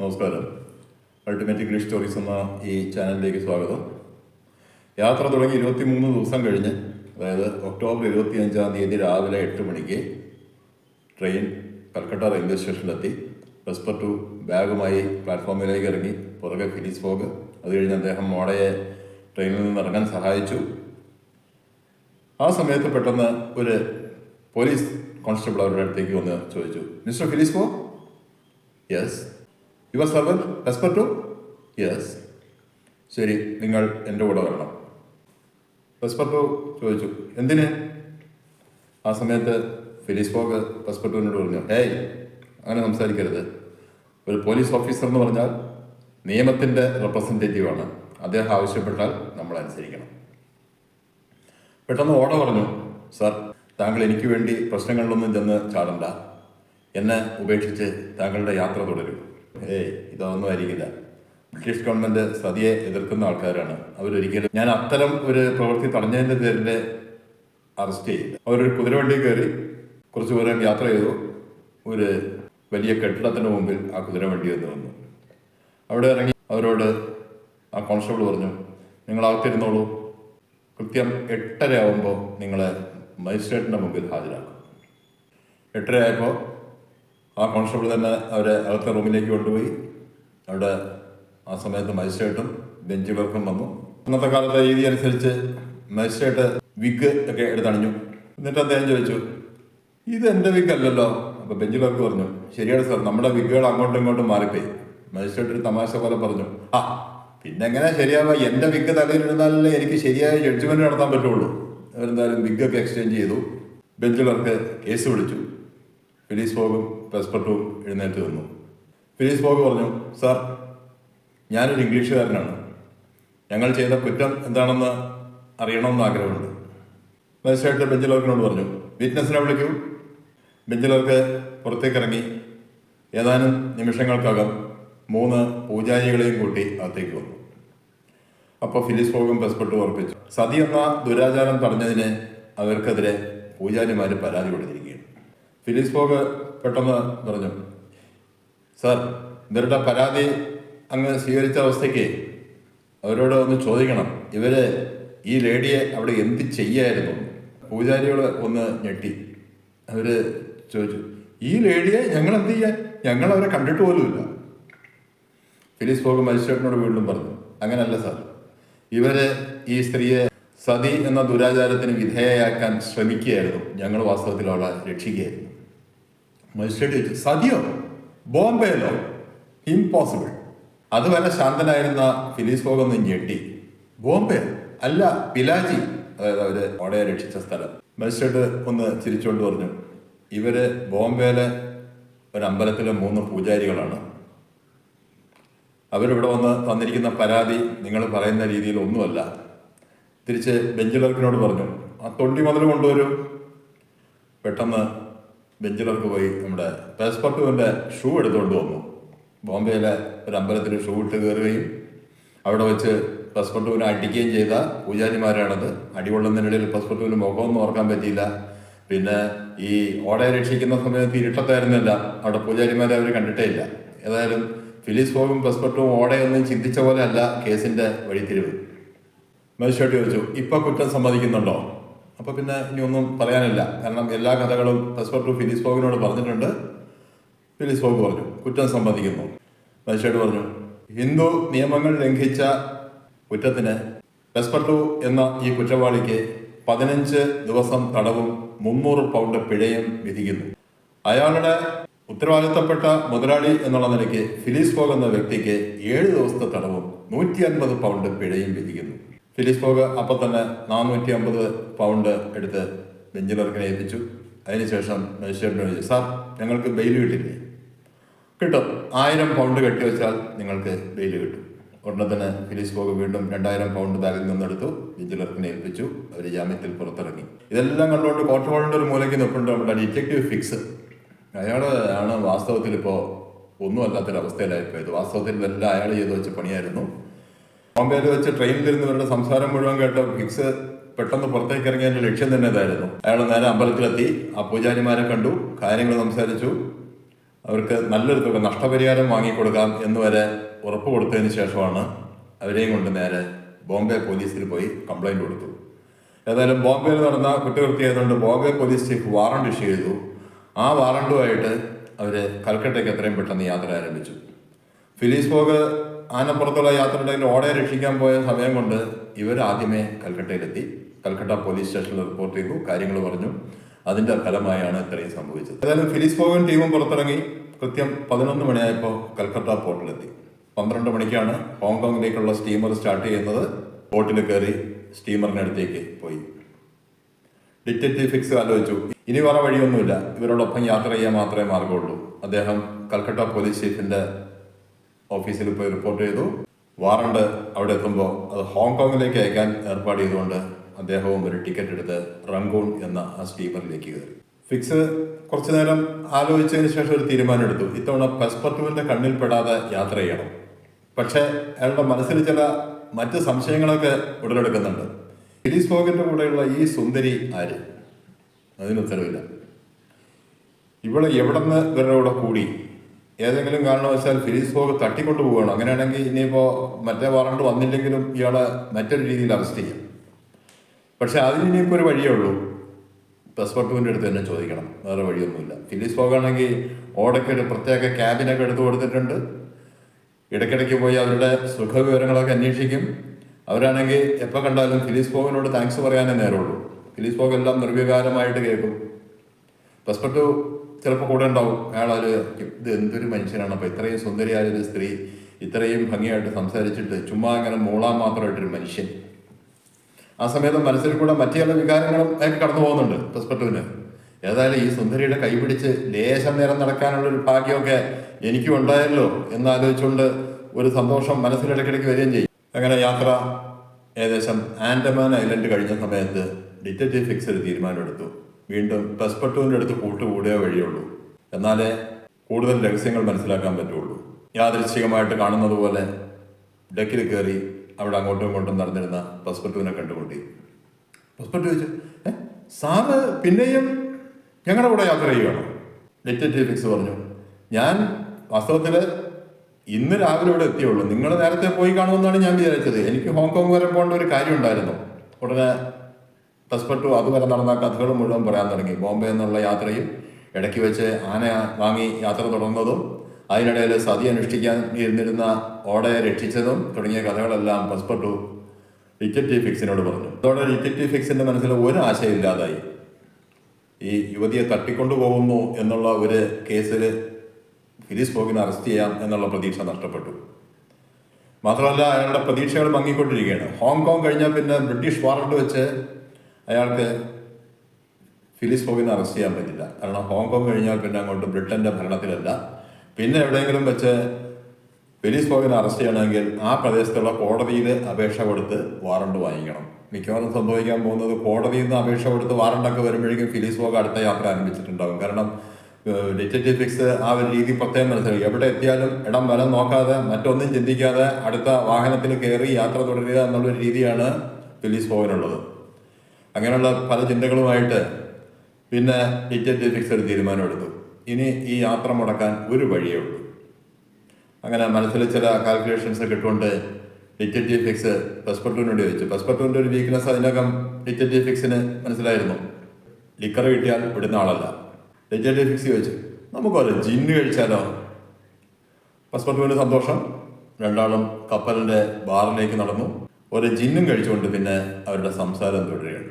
നമസ്കാരം. Ultimate English stories എന്ന ഈ ചാനലിലേക്ക് സ്വാഗതം. യാത്ര തുടങ്ങി ഇരുപത്തി മൂന്ന് ദിവസം കഴിഞ്ഞ് അതായത് ഒക്ടോബർ ഇരുപത്തി അഞ്ചാം തീയതി രാവിലെ എട്ട് മണിക്ക് ട്രെയിൻ കൽക്കട്ട റെയിൽവേ സ്റ്റേഷനിലെത്തി. ബസ് ടു ബാഗുമായി പ്ലാറ്റ്ഫോമിലേക്ക് ഇറങ്ങി പുറകെ ഫിനിസ് ഫോഗ്. അത് കഴിഞ്ഞ് അദ്ദേഹം മോഡയെ ട്രെയിനിൽ നിന്ന് ഇറങ്ങാൻ സഹായിച്ചു. ആ സമയത്ത് പെട്ടെന്ന് ഒരു പോലീസ് കോൺസ്റ്റബിൾ അവരുടെ അടുത്തേക്ക് വന്ന് ചോദിച്ചു Mister Phileas Fogg? Yes your servant yes ശരി നിങ്ങൾ എന്റെ കൂടെ വരണം. റെസ്പെക്ടു ചോദിച്ചു എന്തിന്? ആ സമയത്ത് ഫിലിസ് ഫോഗ് റെസ്പെക്ടുവിനോട് പറഞ്ഞു ഏയ് അങ്ങനെ സംസാരിക്കരുത്. ഒരു പോലീസ് ഓഫീസർ എന്ന് പറഞ്ഞാൽ നിയമത്തിന്റെ റെപ്രസെന്റേറ്റീവാണ്. അദ്ദേഹം ആവശ്യപ്പെട്ടാൽ നമ്മൾ അനുസരിക്കണം. പെട്ടെന്ന് ഓട പറഞ്ഞു സർ താങ്കൾ എനിക്ക് വേണ്ടി പ്രശ്നങ്ങളിലൊന്നും ചെന്ന് ചാടണ്ട. എന്നെ ഉപേക്ഷിച്ച് താങ്കളുടെ യാത്ര തുടരും. ഏയ് ഇതൊന്നും ആയിരിക്കില്ല. ബ്രിട്ടീഷ് ഗവൺമെന്റ് സതിയെ എതിർക്കുന്ന ആൾക്കാരാണ്. അവരൊരിക്കലും ഞാൻ അത്തരം ഒരു പ്രവൃത്തി തടഞ്ഞതിന്റെ പേരിൽ അറസ്റ്റ് ചെയ്യില്ല അവരൊരു കുതിരവണ്ടി കയറി കുറച്ച് ദൂരം യാത്ര ചെയ്തു. ഒരു വലിയ കെട്ടിടത്തിന് മുമ്പിൽ ആ കുതിരവണ്ടി എന്ന് വന്നു. അവിടെ ഇറങ്ങി അവരോട് ആ കോൺസ്റ്റബിൾ പറഞ്ഞു നിങ്ങൾ അകത്തിരുന്നോളൂ. കൃത്യം എട്ടര ആവുമ്പോൾ നിങ്ങളെ മജിസ്ട്രേറ്റിന്റെ മുമ്പിൽ ഹാജരാക്കും. എട്ടര ആയപ്പോൾ ആ കോൺസ്റ്റബിൾ തന്നെ അവരെ അകത്തെ റൂമിലേക്ക് കൊണ്ടുപോയി. അവിടെ ആ സമയത്ത് മജിസ്ട്രേറ്റും ബെഞ്ച് ക്ലർക്കും വന്നു. അന്നത്തെ കാലത്തെ രീതി അനുസരിച്ച് മജിസ്ട്രേറ്റ് വിഗ് ഒക്കെ എടുത്തണിഞ്ഞു. എന്നിട്ട് അദ്ദേഹം ചോദിച്ചു ഇത് എന്റെ വിഗ് അല്ലല്ലോ? അപ്പോൾ ബെഞ്ച് ക്ലർക്ക് പറഞ്ഞു ശരിയാണ് സാർ നമ്മുടെ വിഗുകൾ അങ്ങോട്ടും ഇങ്ങോട്ടും മാറിപ്പോയി. മജിസ്ട്രേറ്റ് ഒരു തമാശ പോലെ പറഞ്ഞു ആ പിന്നെ എങ്ങനെ ശരിയാവുക എന്റെ വിഗ് തലയിലിരുന്നാലേ എനിക്ക് ശരിയായ ജഡ്ജ്മെന്റ് നടത്താൻ പറ്റുള്ളൂ. അവരെന്തായാലും ഒക്കെ എക്സ്ചേഞ്ച് ചെയ്തു. ബെഞ്ച് ക്ലർക്ക് കേസ് വിളിച്ചു. ഫിലീസ് ഫോഗും പെസ്പെട്ടും എഴുന്നേറ്റ് നിന്നു. ഫിലീസ് ബോബ് പറഞ്ഞു സാർ ഞാനൊരു ഇംഗ്ലീഷുകാരനാണ്. ഞങ്ങൾ ചെയ്ത കുറ്റം എന്താണെന്ന് അറിയണമെന്ന് ആഗ്രഹമുണ്ട്. മജിസ്ട്രേറ്റ് ബെഞ്ചിലോക്കിനോട് പറഞ്ഞു വിറ്റ്നസിനെ വിളിക്കൂ. ബെഞ്ച് ക്ലർക്ക് പുറത്തേക്ക് ഇറങ്ങി ഏതാനും നിമിഷങ്ങൾക്കകം മൂന്ന് പൂജാരികളെയും കൂട്ടി അകത്തേക്ക് വന്നു. അപ്പോൾ ഫിലിസ് ഫോഗും പെസ്പെട്ട് ഉറപ്പിച്ചു സതി എന്ന ദുരാചാരം തടഞ്ഞതിന് അവർക്കെതിരെ പൂജാരിമാർ പരാതി കൊടുത്തിരിക്കുകയാണ്. ഫിലിസ് ഫോഗ് പെട്ടെന്ന് പറഞ്ഞു. സാർ ഇവരുടെ പരാതി അങ്ങ് സ്വീകരിച്ച അവസ്ഥയ്ക്ക് അവരോട് ഒന്ന് ചോദിക്കണം. ഇവർ ഈ ലേഡിയെ അവിടെ എന്ത് ചെയ്യായിരുന്നു? പൂജാരികൾ ഒന്ന് ഞെട്ടി. അവർ ചോദിച്ചു ഈ ലേഡിയെ ഞങ്ങൾ എന്ത് ചെയ്യാൻ? ഞങ്ങൾ അവരെ കണ്ടിട്ട് പോലുമില്ല ഫിലിസ് ഫോഗ് മജിസ്ട്രേറ്റിനോട് വീണ്ടും പറഞ്ഞു അങ്ങനല്ല സാർ. ഇവർ ഈ സ്ത്രീയെ സതി എന്ന ദുരാചാരത്തിന് വിധേയയാക്കാൻ ശ്രമിക്കുകയായിരുന്നു. ഞങ്ങൾ വാസ്തവത്തിൽ അവളെ രക്ഷിക്കുകയായിരുന്നു. മജിസ്ട്രേറ്റ് ചോദിച്ചു സതിയോ? ബോംബെയിലോ? ഇമ്പോസിബിൾ അതുവരെ ശാന്തനായിരുന്ന ഫിലീസ് ഫോഗ് ഒന്ന് ഞെട്ടി. ബോംബെ? അല്ല പിലാജി അതായത് അവർ ഓടയെ രക്ഷിച്ച സ്ഥലം. മജിസ്ട്രേറ്റ് ഒന്ന് ചിരിച്ചുകൊണ്ട് പറഞ്ഞു ഇവർ ബോംബെയിലെ ഒരു അമ്പലത്തിലെ മൂന്ന് പൂജാരികളാണ്. അവരിവിടെ വന്ന് തന്നിരിക്കുന്ന പരാതി നിങ്ങൾ പറയുന്ന രീതിയിൽ ഒന്നുമല്ല. തിരിച്ച് ബെഞ്ച് ക്ലർക്കിനോട് പറഞ്ഞു ആ തൊണ്ടി മുതൽ കൊണ്ടുവരും. പെട്ടെന്ന് ബെഞ്ച് ക്ലർക്ക് പോയി നമ്മുടെ പേസ്പർട്ടുവിന്റെ ഷൂ എടുത്തുകൊണ്ട് വന്നു. ബോംബെയിലെ ഒരു അമ്പലത്തിൽ ഷൂ ഇട്ട് കയറുകയും അവിടെ വെച്ച് പസ്പർട്ടുവിനെ അടിക്കുകയും ചെയ്ത പൂജാരിമാരാണത്. അടികൊള്ളുന്നതിനിടയിൽ പസ്പർട്ടുവിന് മുഖമൊന്നും ഓർക്കാൻ പറ്റിയില്ല. പിന്നെ ഈ ഓടയെ രക്ഷിക്കുന്ന സമയത്ത് ഇരുട്ടത്തായിരുന്നില്ല. അവിടെ പൂജാരിമാരെ അവർ കണ്ടിട്ടേ ഇല്ല. ഏതായാലും ഫിലിസ് ഫോഗും പസ്പർട്ടും ഓടയൊന്നും ചിന്തിച്ച പോലെ അല്ല കേസിന്റെ വഴിത്തിരിവ്. മജിസ്ട്രേറ്റ് ചോദിച്ചു ഇപ്പൊ കുറ്റം സമ്മതിക്കുന്നുണ്ടോ? അപ്പൊ പിന്നെ ഇനി ഒന്നും പറയാനില്ല. കാരണം എല്ലാ കഥകളും പസ്പർട്ടു ഫിലിസ് ഫോഗിനോട് പറഞ്ഞിട്ടുണ്ട്. ഫിലിസ് ഫോഗ് പറഞ്ഞു. കുറ്റം സമ്മതിക്കുന്നു. മജിസ്ട്രേറ്റ് പറഞ്ഞു. ഹിന്ദു നിയമങ്ങൾ ലംഘിച്ച കുറ്റത്തിന് പെസ്പർട്ടു എന്ന ഈ കുറ്റവാളിക്ക് പതിനഞ്ച് ദിവസം തടവും മുന്നൂറ് പൗണ്ട് പിഴയും വിധിക്കുന്നു. അയാളുടെ ഉത്തരവാദിത്തപ്പെട്ട മുതലാളി എന്നുള്ള നിലയ്ക്ക് ഫിലിസ് ഫോഗ് എന്ന വ്യക്തിക്ക് ഏഴ് ദിവസത്തെ തടവും നൂറ്റി അൻപത് പൗണ്ട് പിഴയും വിധിക്കുന്നു. ഫിലിസ് ഫോഗ് അപ്പൊ തന്നെ നാനൂറ്റി അമ്പത് പൗണ്ട് എടുത്ത് ബെഞ്ചിലർക്കിനെ ഏൽപ്പിച്ചു. അതിനുശേഷം മജിസ്ട്രേറ്റിനോട് ചോദിച്ചു സാർ ഞങ്ങൾക്ക് ബെയിൽ കിട്ടില്ലേ? കിട്ടും. ആയിരം പൗണ്ട് കെട്ടിവെച്ചാൽ നിങ്ങൾക്ക് ബെയിൽ കിട്ടും. ഉടനെ തന്നെ ഫിലിസ് ഫോഗ് വീണ്ടും രണ്ടായിരം പൗണ്ട് ബാഗിൽ നിന്നെടുത്തു വിജിലർക്കിനെ ഏൽപ്പിച്ചു അവർ ജാമ്യത്തിൽ പുറത്തിറങ്ങി. ഇതെല്ലാം കണ്ടുകൊണ്ട് കോർട്ട് ഹോളിന്റെ ഒരു മൂലയ്ക്ക് നിൽപ്പുണ്ട് നമ്മുടെ ഡിറ്റക്റ്റീവ് ഫിക്സ്. അയാൾ ആണ് വാസ്തവത്തിൽ ഇപ്പോൾ ഇത് വാസ്തവത്തിൽ ഇതെല്ലാം അയാൾ ചെയ്തു വെച്ച പണിയായിരുന്നു. ബോംബെയിൽ വെച്ച് ട്രെയിനിൽ ട്രെയിനിലിരുന്നവരുടെ സംസാരം മുഴുവൻ കേട്ട ഫിക്സ് പെട്ടെന്ന് പുറത്തേക്ക് ഇറങ്ങിയ ലക്ഷ്യം തന്നെ ഇതായിരുന്നു. അയാൾ നേരെ അമ്പലത്തിലെത്തി. ആ പൂജാരിമാരെ കണ്ടു. കാര്യങ്ങൾ സംസാരിച്ചു. അവർക്ക് നല്ലൊരു തുക നഷ്ടപരിഹാരം വാങ്ങിക്കൊടുക്കാം എന്ന് വരെ ഉറപ്പ് കൊടുത്തതിന് ശേഷമാണ് അവരെയും കൊണ്ട് നേരെ ബോംബെ പോലീസിൽ പോയി കംപ്ലൈന്റ് കൊടുത്തു. ഏതായാലും ബോംബെയിൽ നടന്ന കുറ്റകൃത്യമായതുകൊണ്ട് Bombay police chief warrant issue ചെയ്തു. ആ വാറണ്ടുമായിട്ട് അവർ കൽക്കട്ടയ്ക്ക് എത്രയും പെട്ടെന്ന് യാത്ര ആരംഭിച്ചു. ഫിലിസ് ഫോഗ് ആനപ്പുറത്തുള്ള യാത്രയുടെ ഓടയെ രക്ഷിക്കാൻ പോയ സമയം കൊണ്ട് ഇവർ ആദ്യമേ കൽക്കട്ടയിലെത്തി. കൽക്കട്ട പോലീസ് സ്റ്റേഷനിൽ റിപ്പോർട്ട് ചെയ്തു കാര്യങ്ങൾ പറഞ്ഞു. അതിന്റെ ഫലമായാണ് ഇത്രയും സംഭവിച്ചത്. ഏതായാലും ഫിലിസ് ഫോഗൻ ടീമും പുറത്തിറങ്ങി. കൃത്യം പതിനൊന്ന് മണിയായപ്പോൾ കൽക്കട്ട പോർട്ടിലെത്തി. പന്ത്രണ്ട് മണിക്കാണ് ഹോങ്കോങ്ങിലേക്കുള്ള സ്റ്റീമർ സ്റ്റാർട്ട് ചെയ്യുന്നത്. ബോട്ടിൽ കയറി സ്റ്റീമറിനടുത്തേക്ക് പോയി. ഡിറ്റക്റ്റീവ് ഫിക്സ് ആലോചിച്ചു. ഇനി വേറെ വഴിയൊന്നുമില്ല. ഇവരോടൊപ്പം യാത്ര ചെയ്യാൻ മാത്രമേ മാർഗമുള്ളൂ. അദ്ദേഹം കൽക്കട്ട പോലീസ് ചീഫിന്റെ ഓഫീസിൽ പോയി റിപ്പോർട്ട് ചെയ്തു. വാറണ്ട് അവിടെ എത്തുമ്പോൾ അത് ഹോങ്കോങ്ങിലേക്ക് അയക്കാൻ ഏർപ്പാട് ചെയ്തുകൊണ്ട് അദ്ദേഹവും ഒരു ടിക്കറ്റ് എടുത്ത് റംഗൂൺ എന്ന ആ സ്റ്റീമറിലേക്ക് കയറി. ഫിക്സ് കുറച്ചു നേരം ആലോചിച്ചതിന് ശേഷം ഒരു തീരുമാനം എടുത്തു ഇത്തവണ പെസ്പർട്ടുവിന്റെ കണ്ണിൽ പെടാതെ യാത്ര ചെയ്യണം. പക്ഷേ അയാളുടെ മനസ്സിൽ ചില മറ്റ് സംശയങ്ങളൊക്കെ ഉടലെടുക്കുന്നുണ്ട്. ഗിരീസ് ഫോഗിന്റെ കൂടെയുള്ള ഈ സുന്ദരി ആര്? അതിനുത്തരവില്ല ഇവിടെ എവിടെ നിന്ന് ഇവരുടെ കൂടി? ഏതെങ്കിലും കാരണവശാൽ ഫിലിസ് ഫോഗ് തട്ടിക്കൊണ്ടു പോവുകയാണ്. അങ്ങനെയാണെങ്കിൽ ഇനിയിപ്പോൾ മറ്റേ വാറണ്ട് വന്നില്ലെങ്കിലും ഇയാളെ മറ്റൊരു രീതിയിൽ അറസ്റ്റ് ചെയ്യാം. പക്ഷെ അതിന് ഇനിയിപ്പോൾ ഒരു വഴിയേ ഉള്ളൂ. പെസ്പർട്ടുവിന്റെ അടുത്ത് തന്നെ ചോദിക്കണം. വേറെ വഴിയൊന്നുമില്ല. ഫിലിസ് ഫോഗാണെങ്കിൽ ഓടയ്ക്ക് ഒരു പ്രത്യേക ക്യാബിനൊക്കെ എടുത്തു കൊടുത്തിട്ടുണ്ട്. ഇടയ്ക്കിടയ്ക്ക് പോയി അവരുടെ സുഖവിവരങ്ങളൊക്കെ അന്വേഷിക്കും. അവരാണെങ്കിൽ എപ്പോൾ കണ്ടാലും ഫിലിസ് ഫോഗിനോട് താങ്ക്സ് പറയാനേ നേരമുള്ളൂ. ഫിലിസ് ഫോഗ് എല്ലാം നിർവികാരമായിട്ട് കേൾക്കും. പെസ്പെക്ട് ചിലപ്പോൾ കൂടെ ഉണ്ടാവും. അയാൾ ഇത് എന്തൊരു മനുഷ്യനാണ്. അപ്പോൾ ഇത്രയും സുന്ദരിയായ ഒരു സ്ത്രീ ഇത്രയും ഭംഗിയായിട്ട് സംസാരിച്ചിട്ട് ചുമ്മാ അങ്ങനെ മൂളാൻ മാത്രമായിട്ടൊരു മനുഷ്യൻ. ആ സമയത്ത് മനസ്സിൽ കൂടെ മറ്റു ചില വികാരങ്ങളും അയാൾക്ക് കടന്നു പോകുന്നുണ്ട് പെസ്പെക്ടീവിന് ഏതായാലും ഈ സുന്ദരിയുടെ കൈപിടിച്ച് ലേശം നേരം നടക്കാനുള്ള ഒരു ഭാഗ്യമൊക്കെ എനിക്കും ഉണ്ടായല്ലോ എന്നാലോചിച്ചുകൊണ്ട് ഒരു സന്തോഷം മനസ്സിലിടയ്ക്കിടയ്ക്ക് വരികയും ചെയ്യും. അങ്ങനെ യാത്ര ഏകദേശം ആൻഡമാൻ ഐലൻഡ് കഴിഞ്ഞ സമയത്ത് ഡിറ്റക്റ്റീവ് ഫിക്സ് ഒരു തീരുമാനമെടുത്തു. വീണ്ടും പെസ്പെട്ടുവിന്റെ അടുത്ത് കൂട്ടുകൂടിയേ വഴിയുള്ളൂ. എന്നാലേ കൂടുതൽ രഹസ്യങ്ങൾ മനസ്സിലാക്കാൻ പറ്റുള്ളൂ. യാദൃശ്ചികമായിട്ട് കാണുന്നത് പോലെ ഡെക്കിൽ കയറി അവിടെ അങ്ങോട്ടും ഇങ്ങോട്ടും നടന്നിരുന്ന പെസ്പെട്ടുവിനെ കണ്ടുകൊണ്ടി പെസ്പെട്ടു ചോദിച്ചു സാറ് പിന്നെയും ഞങ്ങളുടെ കൂടെ യാത്ര ചെയ്യുകയാണോ? ഡിറ്റക്റ്റീവ് ഫിക്സ് പറഞ്ഞു ഞാൻ വാസ്തവത്തിൽ ഇന്ന് രാവിലെ ഇവിടെ എത്തിയുള്ളൂ നിങ്ങൾ നേരത്തെ പോയി കാണുമെന്നാണ് ഞാൻ വിചാരിച്ചത്. എനിക്ക് ഹോങ്കോങ് വരെ പോകേണ്ട ഒരു കാര്യം ഉണ്ടായിരുന്നു ഉടനെ പെസ്പെട്ടു അതുവരെ നടന്ന കഥകൾ മുഴുവൻ പറയാൻ തുടങ്ങി. ബോംബെ എന്നുള്ള യാത്രയും ഇടയ്ക്ക് വെച്ച് ആന വാങ്ങി യാത്ര തുടർന്നതും അതിനിടയിൽ സതി അനുഷ്ഠിക്കാൻ ഇരുന്നിരുന്ന ഓടയെ രക്ഷിച്ചതും തുടങ്ങിയ കഥകളെല്ലാം തസ്പെട്ടു ഡിറ്റക്റ്റീവ് ഫിക്സിനോട് പറഞ്ഞു. അതോടെ ഡിറ്റക്റ്റീവ് ഫിക്സിന്റെ മനസ്സിൽ ഒരു ആശയം ആശയമില്ലാതായി. ഈ യുവതിയെ തട്ടിക്കൊണ്ടു പോകുന്നു എന്നുള്ള ഒരു കേസിൽ ഫിലിസ് ഫോഗിനെ അറസ്റ്റ് ചെയ്യാം എന്നുള്ള പ്രതീക്ഷ നഷ്ടപ്പെട്ടു. മാത്രമല്ല അയാളുടെ പ്രതീക്ഷകൾ മങ്ങിക്കൊണ്ടിരിക്കുകയാണ്. ഹോങ്കോങ് കഴിഞ്ഞാൽ പിന്നെ ബ്രിട്ടീഷ് വാറണ്ട് വെച്ച് അയാൾക്ക് ഫിലിസ് അറസ്റ്റ് ചെയ്യാൻ പറ്റില്ല. കാരണം ഹോങ്കോങ് കഴിഞ്ഞാൽ പിന്നെ അങ്ങോട്ട് ബ്രിട്ടന്റെ ഭരണത്തിലല്ല. പിന്നെ എവിടെയെങ്കിലും വെച്ച് ഫിലിസ് ഫോഗിനെ അറസ്റ്റ് ചെയ്യണമെങ്കിൽ ആ പ്രദേശത്തുള്ള കോടതിയിൽ അപേക്ഷ കൊടുത്ത് വാറണ്ട് വാങ്ങിക്കണം. മിക്കവാറും സംഭവിക്കാൻ പോകുന്നത് കോടതിയിൽ നിന്ന് അപേക്ഷ കൊടുത്ത് വാറണ്ടൊക്കെ വരുമ്പോഴേക്കും ഫിലിസ് അടുത്ത യാത്ര ആരംഭിച്ചിട്ടുണ്ടാകും. കാരണം ഡിറ്റക്റ്റീവ് ഫിക്സ് ആ ഒരു രീതി പ്രത്യേകം മനസ്സിലാക്കി. എവിടെ എത്തിയാലും ഇടം വലം നോക്കാതെ മറ്റൊന്നും ചിന്തിക്കാതെ അടുത്ത വാഹനത്തിൽ കയറി യാത്ര തുടരുക എന്നുള്ളൊരു രീതിയാണ് ഫിലിസ് ഫോഗിനുള്ളത് അങ്ങനെയുള്ള പല ചിന്തകളുമായിട്ട് പിന്നെ ഇറ്റ് ഫിക്സ് ഒരു തീരുമാനമെടുത്തു. ഇനി ഈ യാത്ര മുടക്കാൻ ഒരു വഴിയേ ഉള്ളൂ. അങ്ങനെ മനസ്സിൽ ചില കാൽക്കുലേഷൻസ് ഒക്കെ ഇട്ടുകൊണ്ട് ഫിക്സ് പെസ്പെർട്ടൂനോട് ചോദിച്ചു പെസ്പെർട്ടൂന്റെ ഒരു വീക്ക്നെസ് അതിനകം ഡിറ്റക്റ്റീവ് ഫിക്സിന് മനസ്സിലായിരുന്നു. ലിക്കർ കിട്ടിയാൽ വിടുന്ന ആളല്ല. ഡിറ്റക്റ്റീവ് ഫിക്സ് ചോദിച്ചു നമുക്കൊരു ജിന്ന് കഴിച്ചാലോ? പെസ്പെക്ടൂവിന് സന്തോഷം. രണ്ടാളും കപ്പലിന്റെ ബാറിലേക്ക് നടന്നു. ഒരു ജിന്നും കഴിച്ചുകൊണ്ട് പിന്നെ അവരുടെ സംസാരം തുടരുകയാണ്.